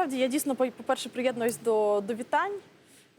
насправді я дійсно по- по-перше приєднуюсь до, до вітань.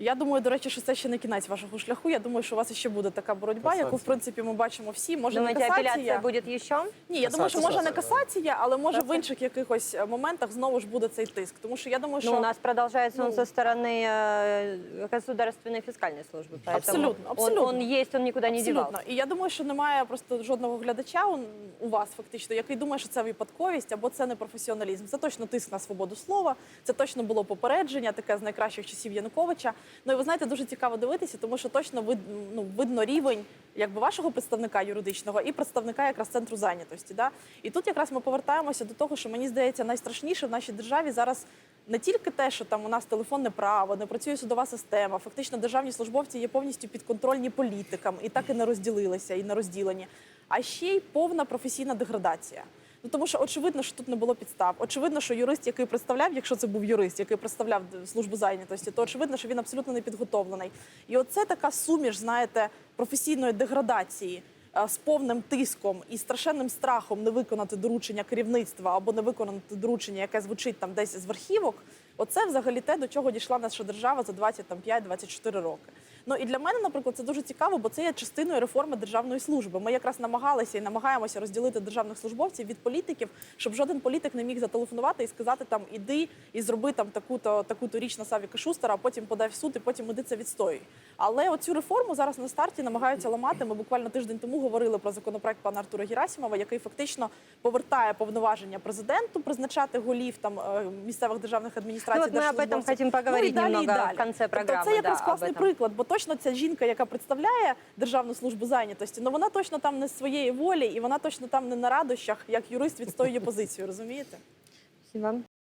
Я думаю, до речі, що це ще не кінець вашого шляху. Я думаю, що у вас ще буде така боротьба, яку в Касація. принципі ми бачимо всі. Може Думаете, не апелляция касація. будет еще? Ні, я думаю, що може не Касація. касація, але може в Касація. інших якихось е, моментах знову ж буде цей тиск. Тому що я думаю, що Ну, у нас продолжается он ну, со стороны э, государственной фискальной службы. Поэтому Абсолютно, он- абсолютно. Он, есть, он никуда не Абсолютно. девался. І я думаю, що немає просто жодного глядача у, у вас, фактично, який думає, що це випадковість або це не професіоналізм. Це точно тиск на свободу слова, це точно було попередження, таке з найкращих часів Януковича. Ну і ви знаєте, дуже цікаво дивитися, тому що точно вид, ну, видно рівень якби вашого представника юридичного і представника якраз центру зайнятості. Да? І тут якраз ми повертаємося до того, що мені здається, найстрашніше в нашій державі зараз. Не тільки те, що там у нас телефонне право, не працює судова система, фактично державні службовці є повністю підконтрольні політикам і так і не розділилися, і не розділені, а ще й повна професійна деградація. Ну тому що очевидно, що тут не було підстав. Очевидно, що юрист, який представляв, якщо це був юрист, який представляв службу зайнятості, то очевидно, що він абсолютно не підготовлений. І оце така суміш, знаєте, професійної деградації е, з повним тиском і страшенним страхом не виконати доручення керівництва або не виконати доручення, яке звучить там десь з верхівок. Оце взагалі те, до чого дійшла наша держава за 25-24 роки. Ну і для мене, наприклад, це дуже цікаво, бо це є частиною реформи державної служби. Ми якраз намагалися і намагаємося розділити державних службовців від політиків, щоб жоден політик не міг зателефонувати і сказати там іди і зроби там таку-то таку-то річ на Савіка Шустера, а потім подай в суд і потім іди це відстоюй. Але оцю реформу зараз на старті намагаються ламати. Ми буквально тиждень тому говорили про законопроект пана Артура Герасимова, який фактично повертає повноваження президенту призначати голів там е, місцевих державних адміністрацій. Ну, от ми об этом хотим поговорити ну, і далі, і немного далі. в конце Тобто це якраз да, класний приклад, бо точно ця жінка, яка представляє Державну службу зайнятості, ну вона точно там не з своєї волі, і вона точно там не на радощах, як юрист відстоює позицію. Розумієте? Спасибо.